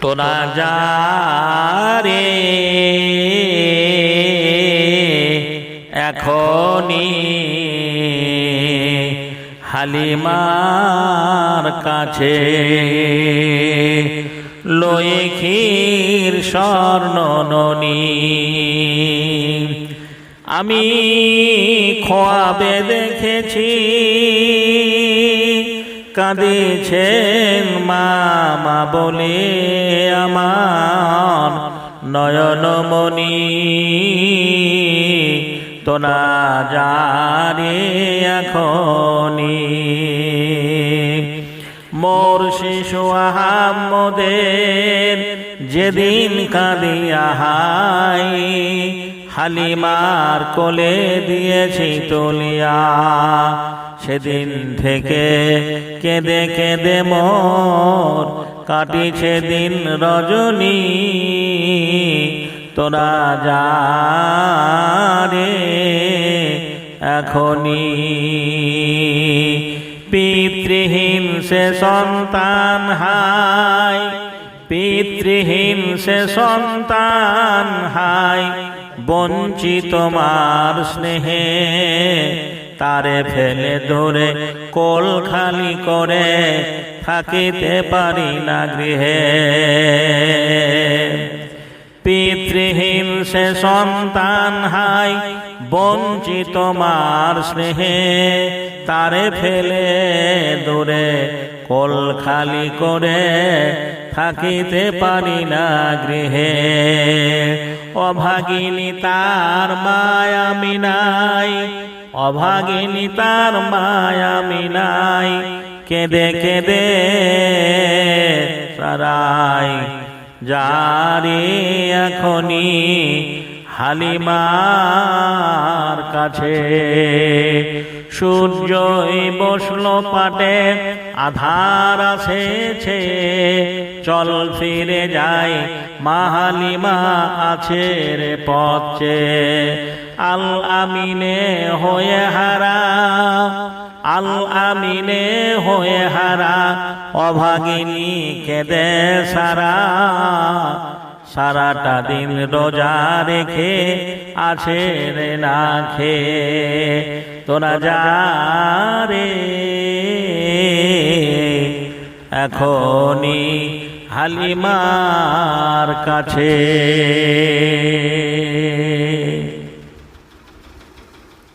তোরা যা রে। এখনি হালিমার কাছে লয়ে ক্ষীর স্বর্ণ ননী। আমি খোয়াবে দেখেছি কাঁদিছেন মামা বলে আমার নয়নমণি তোনা যারে এখনি মোর শিশু আহাম্মদের যেদিন কাঁদিয়া হাই হালিমার কোলে দিয়েছি তুলিয়া। সেদিন থেকে কেঁদে কেঁদে মোর কাটিছে দিন রজনী। তোরা যা রে এখনি পিতৃহীন সে সন্তান হাই, পিতৃহীন সে সন্তান হাই, বঞ্চিত মার স্নেহে তারে ফেলে ধরে কোল খালি করে থাকিতে পারি না গৃহে। পিতৃহীন সে সন্তান হাই, বঞ্চিত মার স্নেহে। তারে ফেলে দূরে কোল খালি করে থাকিতে পারি না গৃহে। অভাগিনী তার মায়া মিনাই অভাগিনী তার মায়া মিলাই কেঁদে কেঁদে সারাই যারে এখনি হালিমার কাছে। সূর্যই বসল পাটে, আধার আসেছে চল ফিরে যাই মাহালিমা আছে রে পথে। আল আমিনে হয়ে হারা, আল আমিনে হয়ে হারা, অভাগিনী কেদে সারা। সারাটা দিন রোজা রেখে আছে রে না খে তোরা যা রে এখনই হালিমার কাছে।